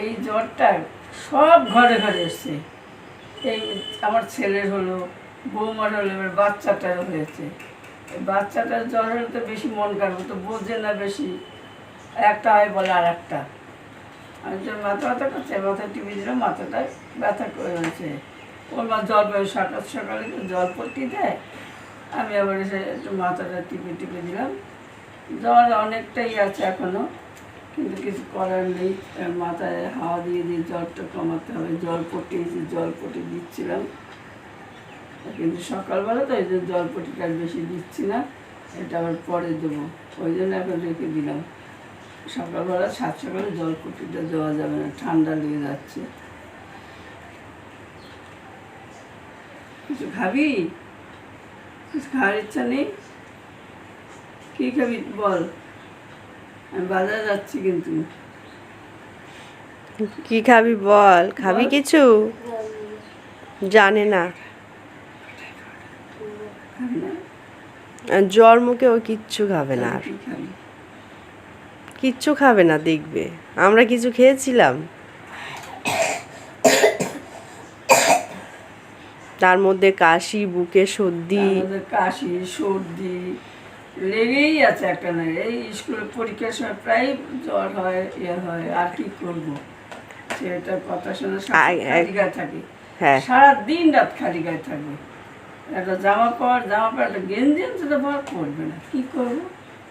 এই জ্বরটা সব ঘরে ঘরে এসছে। এই আমার ছেলের হলো, বৌমার হলো, এবার বাচ্চাটারও হয়েছে। বাচ্চাটার জ্বর হলে তো বেশি মন খারাপ, তো বোঝে না বেশি। একটা হয় বলে আর একটা আমি যে মাথা ব্যথা করছে, মাথা টিপে দিলাম মাথাটা ব্যথা করে হয়েছে। ওর মা জল পাই সকাল সকালে তো জল পট্টি দেয়। আমি আবার এসে একটু মাথাটা টিপে টিপে দিলাম। জ্বর অনেকটাই আছে এখনও। কিন্তু কিছু করার নেই মাথায় হাওয়া দিয়ে দিয়ে জ্বরটা কমাতে হবে। জল পটিয়েছি জল পটি দিচ্ছিলাম কিন্তু সকালবেলা তো এই যে জল পটিটা বেশি দিচ্ছি না, এটা আবার পরে দেবো। ওই জন্য এখন রেখে দিলাম। সকালবেলা সাত সকালে জল পটিটা দেওয়া যাবে না, ঠান্ডা লেগে যাচ্ছে। কিছু খাবি? কিছু খাওয়ার ইচ্ছা নেই? কী খাবি বল? আমি বাজার যাচ্ছি কিন্তু। কি খাবি বল? খাবি কিছু? জানে না। জ্বর মুখে ও কিচ্ছু খাবে না আর। কিচ্ছু খাবে না দেখবে। আমরা কিছু খেয়েছিলাম। তার মধ্যে কাশি বুকে সর্দি। কাশি সর্দি। লেগেই আছে একটা না এই স্কুলে পরীক্ষার সময় প্রায় জ্বর হয় ইয়ে হয় আর কি করব? সেটা কথা শুনে খালি গায়ে থাকি। হ্যাঁ। সারা দিন রাত খালি গায়ে থাকবে একটা জামা পর জামা পর একটা গেঞ্জি তো পর পরবে না। কি করব?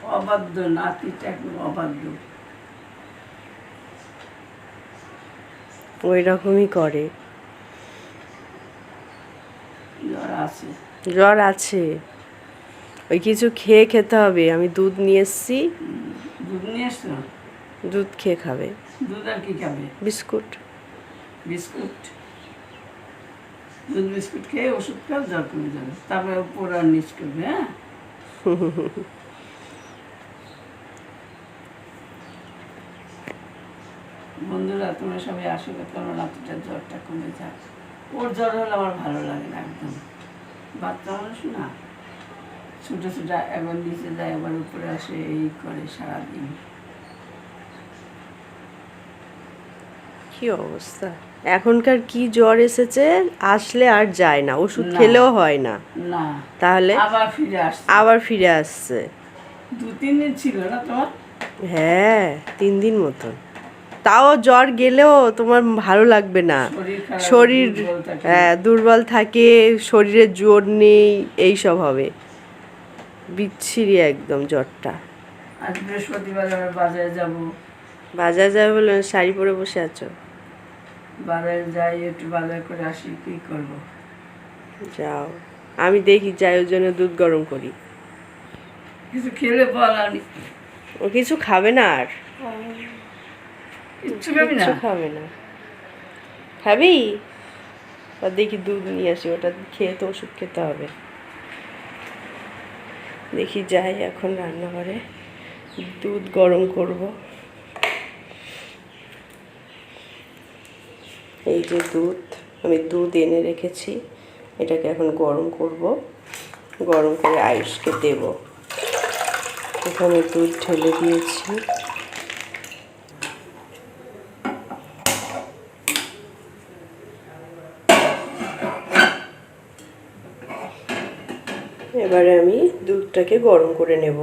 অবাধ্য নাতিটা একদম অবাধ্য। ওই রকমই করে। জ্বর আছে। জ্বর আছে। ওই কিছু খেয়ে খেতে হবে। আমি দুধ নিয়ে এসছি। দুধ নিয়ে এসছো? দুধ খেয়ে খাবে। দুধ আর কি খাবে? বিস্কুট। বিস্কুট? দুধ বিস্কুট খেয়ে ওষুধ খাও জ্বর কমে যাবে। তারপরে উপর আর নিচ করবে হ্যাঁ? বন্ধুরা তোমরা সবাই আসলে তোমার নাতিটার জ্বরটা কমে যাক। ওর জ্বর হলে আমার ভালো লাগে না একদম। বাচ্চা মানুষ না। ছোটো ছোটো একবার নিচে যায় একবার উপরে আসে এই করে সারাদিন। কি অবস্থা? এখনকার কি জ্বর এসেছে? আসলে আর যায় না ওষুধ খেলেও হয় না। না। তাহলে? আবার ফিরে আসছে। আবার ফিরে আসছে। দু তিন দিন ছিল না তোমার? হ্যাঁ তিন দিন মতন। তাও জ্বর গেলেও তোমার ভালো লাগবে না। শরীর। হ্যাঁ দুর্বল থাকে শরীরে জোর নেই এইসব হবে। বিচ্ছিরি একদম জ্বরটা। আজ বৃহস্পতিবার আবার বাজারে যাব। বাজার যাবে বলে শাড়ি পরে বসে আছো? বাজারে যাই একটু বাজার করে আসি কি করব? যাও। আমি দেখি যাই ওর জন্য দুধ গরম করি। কিছু খেলে বল আমি ও কিছু খাবে না আর? কিচ্ছু খাবি না? খাবে না। খাবি? দেখি দুধ নিয়ে আসি ওটা খেয়ে তো ওষুধ খেতে হবে। দেখি যাই এখন রান্নাঘরে। দুধ গরম করব। এই যে দুধ, আমি দুধ এনে রেখেছি। এটাকে এখন গরম করব। গরম করে আয়ুষকে দেব। এখানে দুধ ঢেলে দিয়েছি। এবারে আমি দুধটাকে গরম করে নেব।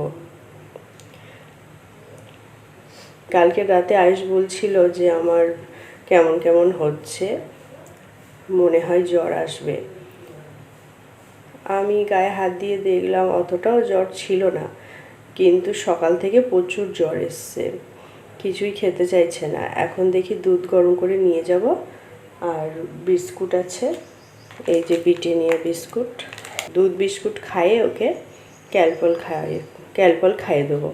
কালকে রাতে আয়ুষ বলছিল যে আমার কেমন কেমন হচ্ছে, মনে হয় জ্বর আসবে। আমি গায়ে হাত দিয়ে দেখলাম অতটাও জ্বর ছিল না, কিন্তু সকাল থেকে প্রচুর জ্বর এসছে, কিছুই খেতে চাইছে না। এখন দেখি দুধ গরম করে নিয়ে যাব, আর বিস্কুট আছে, এই যে ব্রিটেনিয়া বিস্কুট। দুধ বিস্কুট খাইয়ে ওকে ক্যালপল খাইয়ে ক্যালপল খাইয়ে দেবো।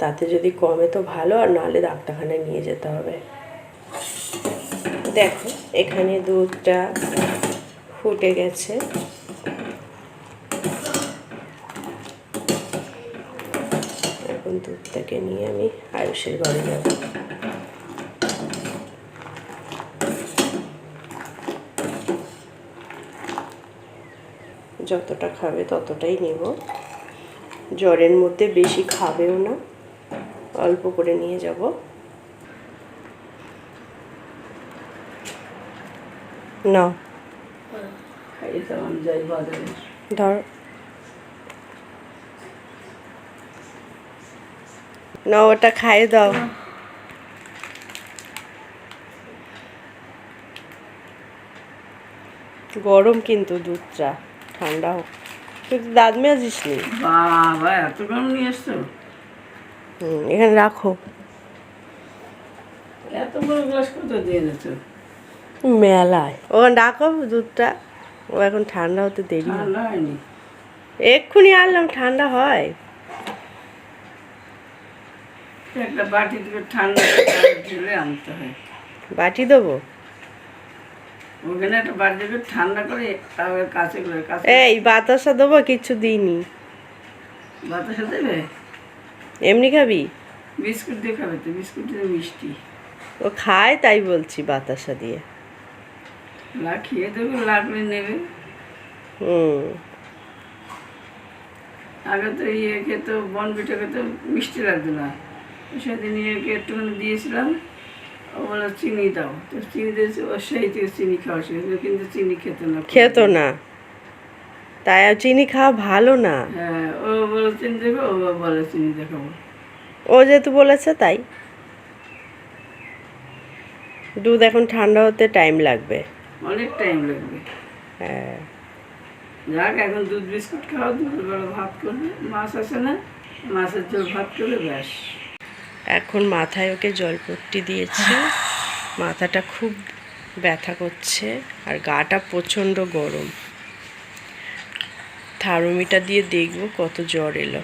তাতে যদি কমে তো ভালো, আর নাহলে ডাক্তারখানায় নিয়ে যেতে হবে। দেখো, এখানে দুধটা ফুটে গেছে। এখন দুধটাকে নিয়ে আমি আয়ুষের ঘরে যাব। যতটা খাবে ততটাই নেব। জ্বরের মধ্যে বেশি খাবেও না, অল্প করে নিয়ে যাব। না ধর। না ওটা খাইয়ে দাও। গরম কিন্তু দুধটা। ঠান্ডা হোক। তুই দাঁত মেয়াজিস নি বাবা এত গরম নিয়ে এসছো হুম, এখানে রাখো। এত বড় গ্লাস কত দিয়ে এনেছো? মেলায়। ওখানে রাখো দুধটা। ও এখন ঠান্ডা হতে দেরি। হয়নি। এক্ষুনি আনলাম ঠান্ডা হয়। একটা বাটি ঠান্ডা ঢেলে আনতে হয়। বাটি দেবো? ওখানে একটা থেকে ঠান্ডা করে তারপরে কাছে করে কাছে এই বাতাসা দেবো কিচ্ছু দিইনি। বাতাসে দেবে? এমনি খাবি? বিস্কুট দিয়ে খাবে তো বিস্কুট দিয়ে মিষ্টি। ও খায় তাই বলছি বাতাসা দিয়ে। লা খেয়ে দেবে লাগলে নেবে। হুম। আগে তো ইয়ে খেত বনবিটা খেতে মিষ্টি লাগতো না। তো সেদিন ইয়েকে একটুখানি দিয়েছিলাম। ও বলে চিনি দাও। তো চিনি দিয়েছে ও সেই থেকে চিনি খাওয়া শিখেছিল কিন্তু চিনি খেত না খেত না। তাই আর চিনি খাওয়া ভালো না। হ্যাঁ ও বলে চিনি দেবে ও বলে চিনি দেখাবো। ও যেহেতু বলেছে তাই। দুধ এখন ঠান্ডা হতে টাইম লাগবে। অনেক টাইম লাগবে। হ্যাঁ। যাক এখন দুধ বিস্কুট খাওয়া দুধ বড় ভাত করবে। মাছ আছে না? মাছের ঝোল ভাত করবে ব্যাস। এখন মাথায় ওকে জলপট্টি দিয়েছি। মাথাটা খুব ব্যথা করছে আর গাটা প্রচণ্ড গরম। থার্মোমিটার দিয়ে দেখব কত জ্বর এলো।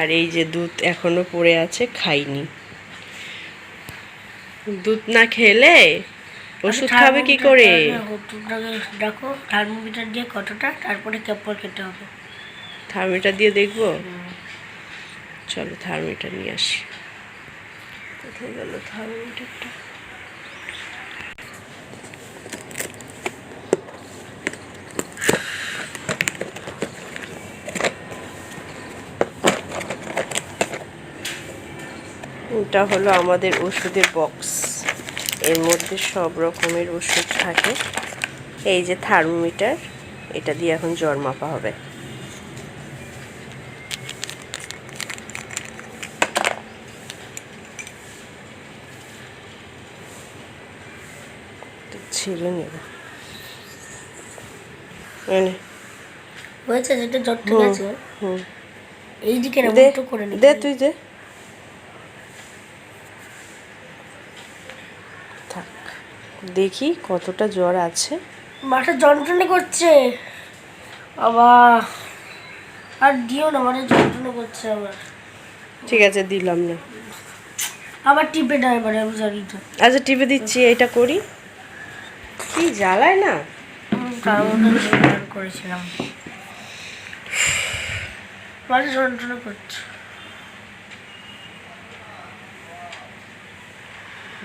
আর এই যে দুধ এখনও পড়ে আছে খাইনি। দুধ না খেলে ওষুধ খাবে কি করে? দেখো থার্মোমিটার দিয়ে কতটা তারপরে কেপল খেতে হবে। থার্মোমিটার দিয়ে দেখব? চলো থার্মোমিটার নিয়ে আসি। কোথায় গেল থার্মোমিটারটা এটা হলো আমাদের ওষুধের বক্স এর মধ্যে সব রকমের ওষুধ থাকে। এই যে থার্মোমিটার এটা দিয়ে এখন জ্বর মাপা হবে তো ছেড়ে নেব। এনে, হয়েছে যেটা জ্বর ঠিক আছে হুম। এই দিকে না দে একটু করে নি দে তুই দে। থাক দেখি কতটা জ্বর আছে। মাথা যন্ত্রণা করছে। আবার আর দিও না মানে যন্ত্রণা করছে আবার ঠিক আছে দিলাম না। আবার টিপে দেয় এবারে আমি জানি তো। আচ্ছা টিপে দিচ্ছি এটা করি। কি জ্বালায় না? করেছিলাম। মাথা যন্ত্রণা করছে।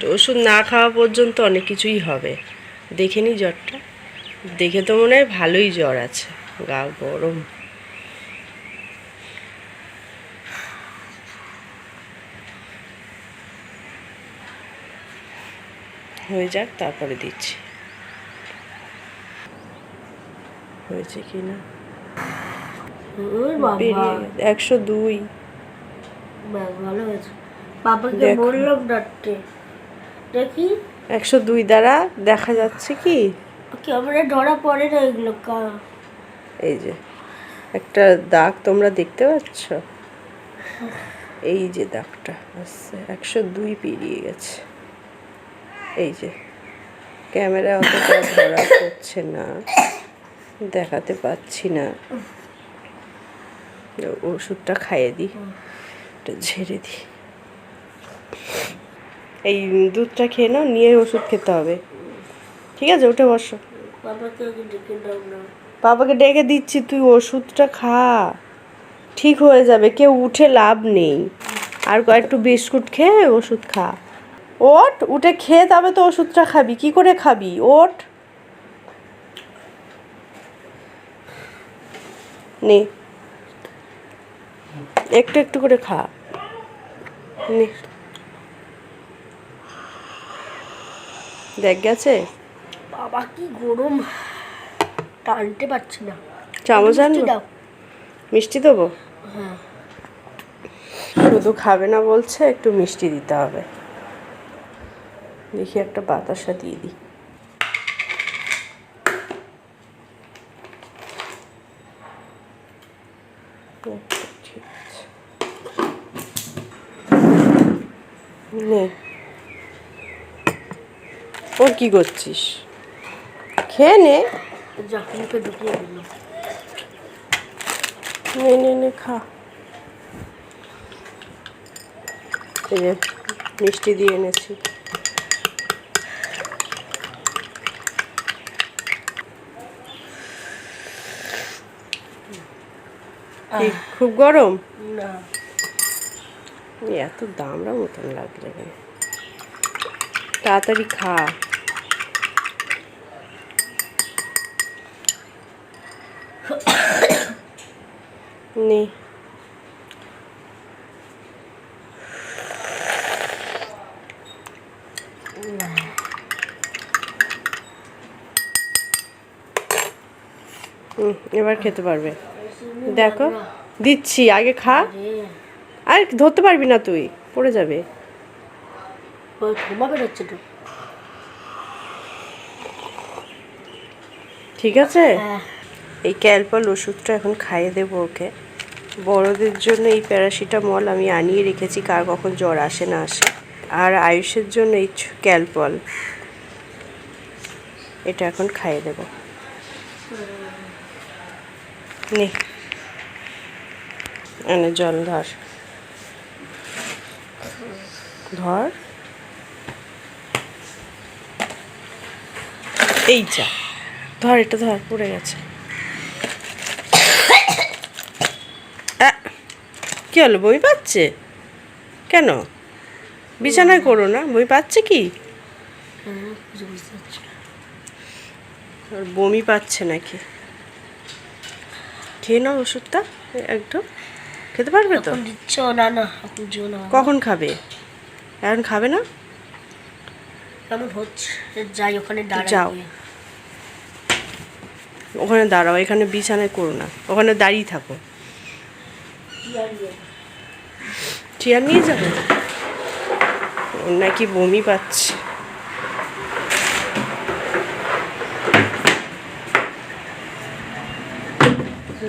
ওষুধ না খাওয়া পর্যন্ত অনেক কিছুই হবে। দেখে নি জ্বরটা। দেখে তো মনে হয় ভালোই জ্বর আছে। গা গরম। হয়ে যাক তারপরে দিচ্ছি। হয়েছে কি না একশো দুই। ভালো হয়েছে। বাবাকে বললাম ডাকতে দেখি। একশো দুই দ্বারা দেখা যাচ্ছে কি? ক্যামেরা ধরা পড়ে না এগুলো এই যে একটা দাগ তোমরা দেখতে পাচ্ছ? এই যে দাগটা আসছে। একশো দুই পেরিয়ে গেছে। এই যে ক্যামেরা অতটা ধরা পড়ছে না। দেখাতে পাচ্ছি না। ওষুধটা খাইয়ে দিই এটা ঝেড়ে দিই। এই দুধটা খেয়ে নাও নিয়ে ওষুধ খেতে হবে। ঠিক আছে উঠে বসো। বাবাকে ডেকে দিচ্ছি তুই ওষুধটা খা। ঠিক হয়ে যাবে কেউ উঠে লাভ নেই। আর কয়েকটু বিস্কুট খেয়ে ওষুধ খা। ওট উঠে খেয়ে তবে তো ওষুধটা খাবি কি করে খাবি? ওট নে। একটু একটু করে খা। নে। দেখ গেছে? বাবা কি গরম। টানতে পারছি না। চামচ মিষ্টি আনব মিষ্টি দেবো? হ্যাঁ। শুধু খাবে না বলছে একটু মিষ্টি দিতে হবে। দেখি একটা বাতাসা দিয়ে দিই আচ্ছা, ঠিক আছে। নে। ওর কি করছিস? খেয়ে নে। যা মুখে ঢুকিয়ে দিলাম নে নে নে খা। এই যে মিষ্টি দিয়ে এনেছি। খুব গরম? না। এত দামরা মতন লাগলে তাড়াতাড়ি খা। নে। এবার খেতে পারবে। দেখো দিচ্ছি আগে খা। আর ধরতে পারবি না তুই পড়ে যাবে। ঠিক আছে? এই ক্যালপল ওষুধটা এখন খাইয়ে দেবো ওকে। বড়দের জন্য এই প্যারাসিটামল আমি আনিয়ে রেখেছি কার কখন জ্বর আসে না আসে। আর আয়ুষের জন্য এই ক্যালপল। এটা এখন খাইয়ে দেব। নে। জল ধর। ধর। এই যা ধর এটা ধর পড়ে গেছে। কি হলো বই পাচ্ছে? কেন? বিছানায় করো না বই পাচ্ছে কি? হ্যাঁ বমি পাচ্ছে নাকি? খেয়ে নাও ওষুধটা একদম। খেতে পারবে তো? না না কখন খাবে? এখন খাবে না? কেমন হচ্ছে যাই ওখানে যাও। ওখানে দাঁড়াও এখানে বিছানায় করো না। ওখানে দাঁড়িয়ে থাকো? চেয়ার নিয়ে যাবে? নাকি বমি পাচ্ছে।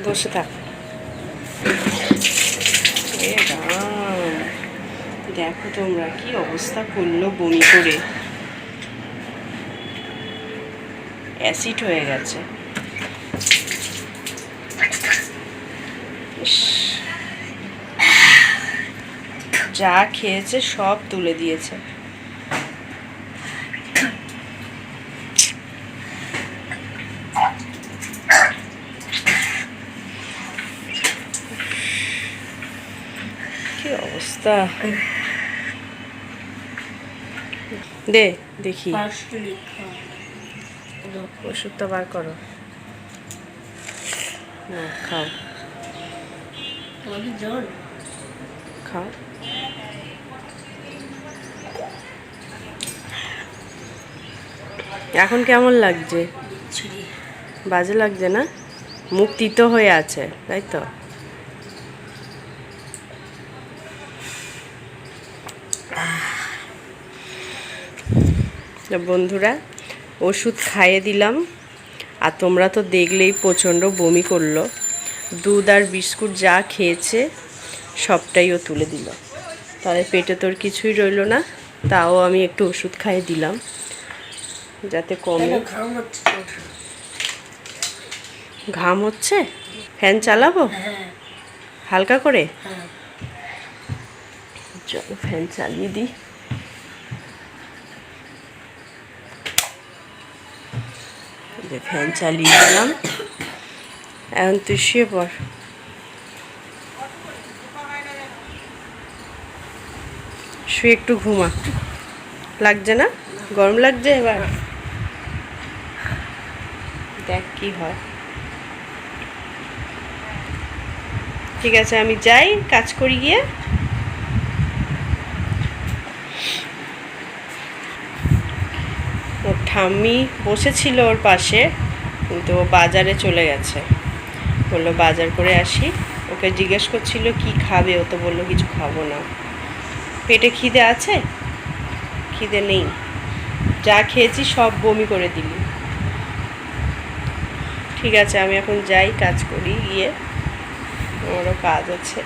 বসে থাক। দেখো তোমরা কি অবস্থা করল বমি করে। অ্যাসিড হয়ে গেছে। যা খেয়েছে সব তুলে দিয়েছে কি অবস্থা দে দেখি। ওষুধটা বার করো। খাও। খাও। এখন কেমন লাগছে? বাজে লাগছে না? মুখ তিতো হয়ে আছে তাই তো? বন্ধুরা? ওষুধ খাইয়ে দিলাম। আর তোমরা তো দেখলেই প্রচণ্ড বমি করল। দুধ আর বিস্কুট যা খেয়েছে সবটাই ও তুলে দিল। তাহলে পেটে তোর কিছুই রইল না তাও আমি একটু ওষুধ খাইয়ে দিলাম। যাতে কমে। হচ্ছে? ঘাম হচ্ছে? ফ্যান চালাবো? হ্যাঁ। হালকা করে? হ্যাঁ। চলো ফ্যান চালিয়ে দিই। যে ফ্যান চালিয়ে দিলাম। এখন তুই শুয়ে পড় শুয়ে একটু ঘুমা। লাগছে না? গরম লাগছে এবার? দেখ কি হয়। ঠিক আছে, আমি যাই, কাজ করি গিয়ে। ঠাম্মি বসেছিল ওর পাশে, কিন্তু ও বাজারে চলে গেছে। বলল, বাজার করে আসি। ওকে জিজ্ঞেস করছিল, কি খাবে? ও তো বলল, কিছু খাব না। পেটে খিদে আছে? খিদে নেই। যা খেয়েছি সব বমি করে দিলি। ঠিক আছে, আমি এখন যাই, কাজ করি, গিয়ে আমারও কাজ আছে।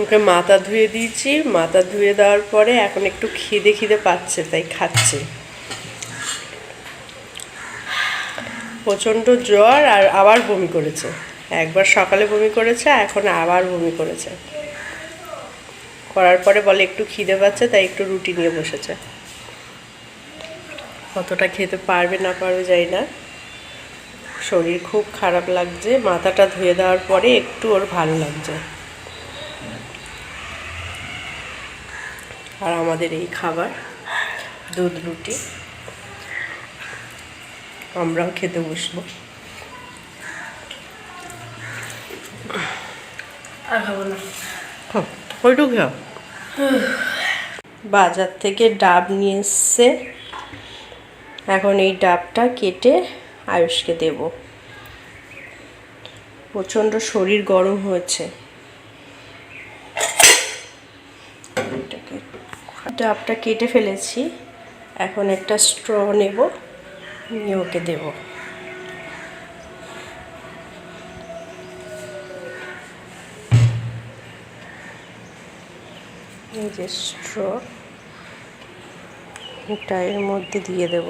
ওকে মাথা ধুয়ে দিয়েছি। মাথা ধুয়ে দেওয়ার পরে এখন একটু খিদে খিদে পাচ্ছে, তাই খাচ্ছে। প্রচণ্ড জ্বর আর আবার বমি করেছে। একবার সকালে বমি করেছে, এখন আবার বমি করেছে। করার পরে বলে একটু খিদে পাচ্ছে, তাই একটু রুটি নিয়ে বসেছে। কতটা খেতে পারবে না পারবে যাই না। শরীর খুব খারাপ লাগছে। মাথাটা ধুয়ে দেওয়ার পরে একটু ওর ভালো লাগছে। আর আমাদের এই খাবার দুধ রুটি। আমরাও খেতে বসবো। আর খাব না। ওইটুকু খাও। বাজার থেকে ডাব নিয়ে এসছে। এখন এই ডাবটা কেটে আয়ুষকে দেব। প্রচণ্ড শরীর গরম হয়েছে এটাকে ডাবটা কেটে ফেলেছি। এখন একটা স্ট্র নেব, নিয়ে ওকে দেবো। এই যে স্ট্র এর মধ্যে দিয়ে দেব।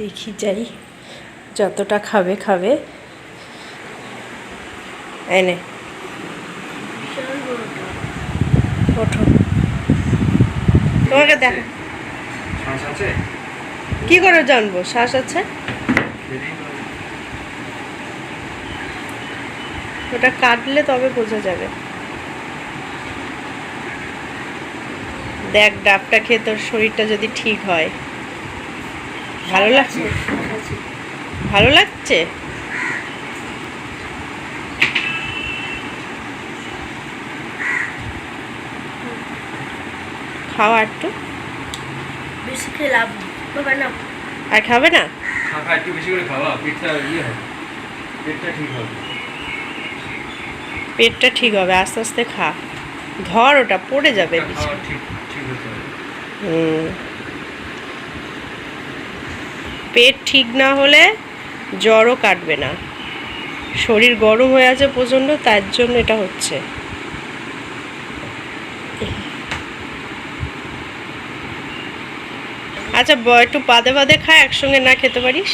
দেখি যাই, যতটা খাবে খাবে। এনে ওঠো তোমাকে দেখ। কি করে জানব? শ্বাস আছে? ওটা কাটলে তবে বোঝা যাবে। দেখ ডাবটা খেয়ে তোর শরীরটা যদি ঠিক হয়। ভালো লাগছে? ভালো লাগছে? খাওয়া একটু বেশি খেয়ে লাভ না। আর খাবে না? খা একটু বেশি করে খাওয়া পেটটা ইয়ে হবে। পেটটা ঠিক হবে। পেটটা ঠিক হবে আস্তে আস্তে খা। ধর ওটা পড়ে যাবে ঠিক ঠিক হবে। হুম। পেট ঠিক না হলে জ্বরও কাটবে না। শরীর গরম হয়ে আছে প্রচণ্ড তার জন্য এটা হচ্ছে। আচ্ছা একটু বাদে বাদে খা একসঙ্গে না খেতে পারিস?